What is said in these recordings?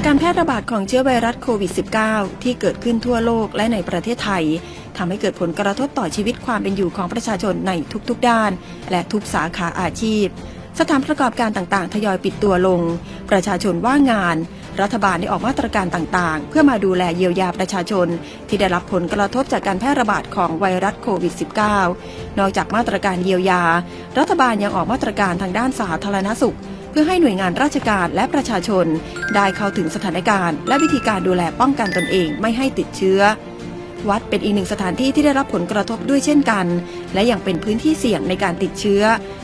จากการแพร่ระบาดของเชื้อไวรัสโควิด -19 ที่เกิดขึ้นทั่วโลกและในประเทศไทยทำให้เกิดผลกระทบต่อชีวิตความเป็นอยู่ของประชาชนในทุกๆด้าน และทุกสาขาอาชีพ สถานประกอบการต่างๆ ทยอยปิดตัวลง ประชาชนว่างงาน รัฐบาลได้ออกมาตรการต่างๆ เพื่อมาดูแลเยียวยาประชาชน ที่ได้รับผลกระทบจากการแพร่ระบาดของไวรัสโควิด -19 นอกจากมาตรการเยียวยา รัฐบาลยังออกมาตรการทางด้านสาธารณสุข เพื่อให้หน่วยงานราชการและประชาชน ได้เข้าถึงสถานการณ์ และวิธีการดูแลป้องกันตนเองไม่ให้ติดเชื้อ วัดเป็นอีกหนึ่งสถานที่ที่ได้รับผลกระทบด้วยเช่นกัน และยังเป็นพื้นที่เสี่ยงในการติดเชื้อ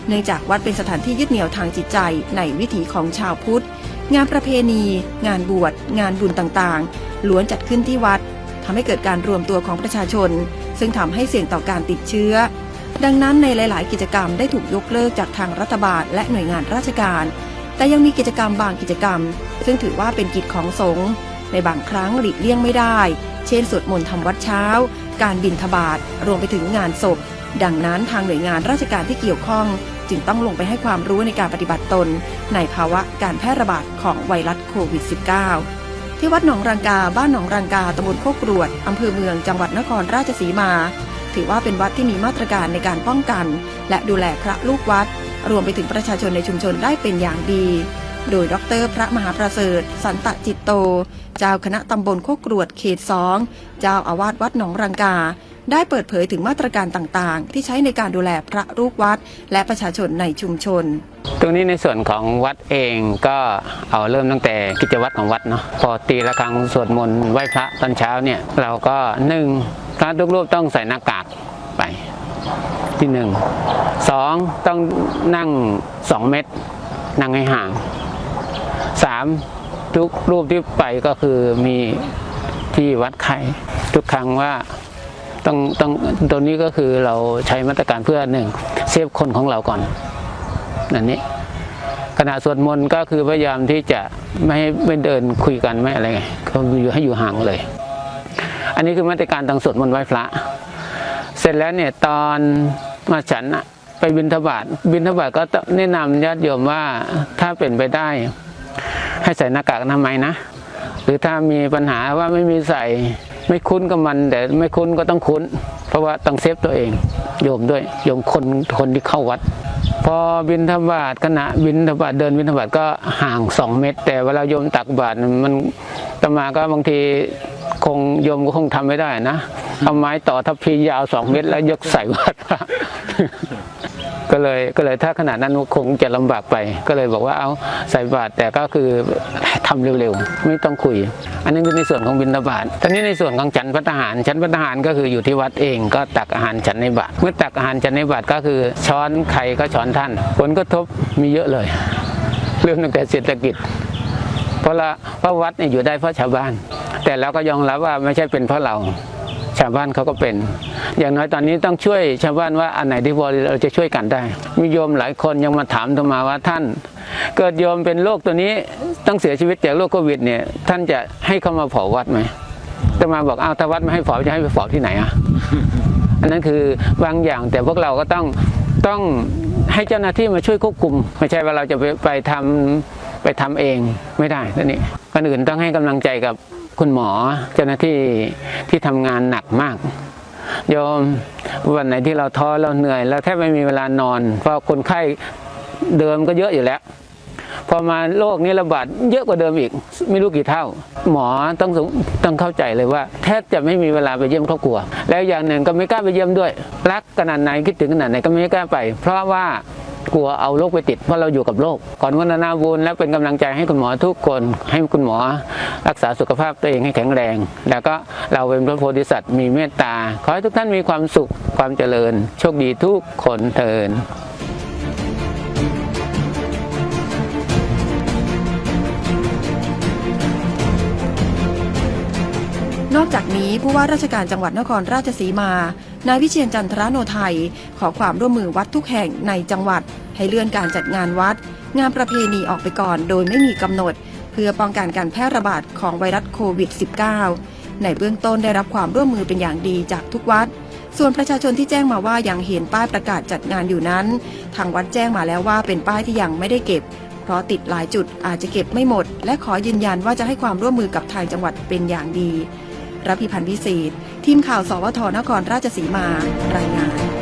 เนื่องจากวัดเป็นสถานที่ยึดเหนี่ยวทางจิตใจในวิถีของชาวพุทธ งานประเพณี งานบวช งานบุญต่างๆ ล้วนจัดขึ้นที่วัดทำให้เกิดการรวมตัวของประชาชน ซึ่งทำให้เสี่ยงต่อการติดเชื้อ ดังนั้นในหลาย ๆ กิจกรรมได้ถูกยกเลิกจากทางรัฐบาลและหน่วยงานราชการ แต่ยังมีกิจกรรมบางกิจกรรม ซึ่งถือว่าเป็นกิจของสงฆ์ในบางครั้งหลีกเลี่ยงไม่ได้ เช่นสวดมนต์ทำวัดเช้า การบิณฑบาตรวมไปถึงงานศพ ดังนั้นทางหน่วยงานราชการที่เกี่ยวข้อง จึงต้องลงไปให้ความรู้ในการปฏิบัติตน ในภาวะการแพร่ระบาดของไวรัสโควิด -19 ที่วัดหนองรังกาบ้านหนองรังกาตำบลโคกรวดอำเภอเมืองจังหวัดนครราชสีมา ถือว่าเป็นวัดที่มีมาตรการในการป้องกัน และดูแลพระลูกวัด รวมไปถึงประชาชนในชุมชนได้เป็นอย่างดี โดยดร พระมหาประเสริฐ สันตจิตโต เจ้าคณะตำบลโคกรวดเขตสองเจ้าอาวาสวัดหนองรังกา ได้เปิดเผยถึงมาตรการต่างๆ ที่ใช้ในการดูแลพระลูกวัด และประชาชนในชุมชน ตรงนี้ในส่วนของวัดเองก็เอาเริ่มตั้งแต่กิจวัตรของวัดเนาะพอตีละครั้งสวดมนต์ไหว้พระตอนเช้าเนี่ยเราก็หนึ่งพระทุกรูปต้องใส่หน้ากากไปที่หนึ่งสองต้องนั่งสองเมตร นั่งให้ห่างสามทุกรูปที่ไปก็คือมีที่วัดไข้ทุกครั้งว่า ต้องต้องตัวนี้ก็คือเราใช้มาตรการเพื่อหนึ่งเซฟคนของเราก่อนนั่นนี้ขณะสวดมนต์ก็คือพยายามที่จะไม่ให้ไม่เดินคุยกันไม่อะไรไงก็อยู่ให้อยู่ห่างเลย อันนี้คือมาตรการทางสวดมนต์ไหว้พระ เสร็จแล้วเนี่ยตอนมาฉันไปบิณฑบาตบิณฑบาตก็แนะนำญาติโยมว่าถ้าเป็นไปได้ ให้ใส่หน้ากากอนามัยนะ หรือถ้ามีปัญหาว่าไม่มีใส่ ไม่คุ้นกับมัน แต่ไม่คุ้นก็ต้องคุ้น เพราะว่าต้องเซฟตัวเอง โยมด้วยโยมคนคนที่เข้าวัด พอบินทบาทขณะบินทบาทเดินบินทบาทก็ห่างสองเมตร แต่เวลาโยมตักบาตรมันตมาก็บางทีคงโยมก็คงทำไม่ได้นะเอาไม้ต่อทัพพียาวสองเมตรแล้วยกใส่วัดพร ก็เลยก็เลยถ้าขนาดนั้นคงจะลำบากไป ก็เลยบอกว่าเอาใส่บาตรแต่ก็คือทำเร็วๆ ไม่ต้องคุย อันนี้คือในส่วนของบิณฑบาตทีนี้ในส่วนของฉันพัฒหารฉันพัฒหารก็คืออยู่ที่วัดเองก็ตักอาหารฉันในบาตรเมื่อตักอาหารฉันในบาตรก็คือช้อนใครก็ช้อนท่าน ผลกระทบมีเยอะเลย เรื่องตั้งแต่เศรษฐกิจ เพราะละเพราะวัดเนี่ยอยู่ได้เพราะชาวบ้าน แต่เราก็ยอมรับว่าไม่ใช่เป็นเพราะเรา ชาวบ้านเขาก็เป็น อย่างน้อยตอนนี้ต้องช่วยชาวบ้านว่าอันไหนที่พอเราจะช่วยกันได้ มีโยมหลายคนยังมาถามธรรมาว่าท่าน เกิดโยมเป็นโรคตัวนี้ต้องเสียชีวิตจากโรคโควิดเนี่ยท่านจะให้เขามาเผาวัดไหมธรรมาบอกอ้าวถ้าวัดไม่ให้เผาจะให้ไปเผาที่ไหนอะอันนั้นคือบางอย่างแต่พวกเราก็ต้องต้องให้เจ้าหน้าที่มาช่วยควบคุม ไม่ใช่ว่าเราจะไปไปทำไปทำเองไม่ได้นั่นนี่คนอื่นต้องให้กำลังใจกับ คุณหมอเจ้าหน้าที่ที่ทำงานหนักมาก โยมวันไหนที่เราท้อเราเหนื่อยเราแทบไม่มีเวลานอน เพราะคนไข้เดิมก็เยอะอยู่แล้ว พอมาโรคนี้ระบาดเยอะกว่าเดิมอีก ไม่รู้กี่เท่า หมอต้องสงต้องเข้าใจเลยว่า แทบจะไม่มีเวลาไปเยี่ยมครอบครัว แล้วอย่างหนึ่งก็ไม่กล้าไปเยี่ยมด้วย รักขนาดไหนคิดถึงขนาดไหนก็ไม่กล้าไป เพราะว่า กลัวเอาโรคไปติดเพราะเราอยู่กับโรคก่อนวันนาบุญและเป็นกำลังใจให้คุณหมอทุกคน ให้คุณหมอรักษาสุขภาพตัวเองให้แข็งแรง แล้วก็เราเป็นพระโพธิสัตว์มีเมตตา ขอให้ทุกท่านมีความสุขความเจริญ โชคดีทุกคนเทินนอกจากนี้ผู้ว่าราชการจังหวัดนครราชสีมา นายวิเชียนจันทรโนไทย ขอความร่วมมือวัดทุกแห่งในจังหวัด ให้เลื่อนการจัดงานวัด งานประเพณีออกไปก่อนโดยไม่มีกำหนด เพื่อป้องกันการแพร่ระบาดของไวรัสโควิด -19 ในเบื้องต้นได้รับความร่วมมือเป็นอย่างดีจากทุกวัด ส่วนประชาชนที่แจ้งมาว่ายังเห็นป้ายประกาศจัดงานอยู่นั้น ทางวัดแจ้งมาแล้วว่าเป็นป้ายที่ยังไม่ได้เก็บเพราะติดหลายจุดอาจจะเก็บไม่หมด และขอยืนยันว่าจะให้ความร่วมมือกับทางจังหวัดเป็นอย่างดี รับพิพันธ์พิเศษ ทีมข่าว สวทนครราชสีมารายงาน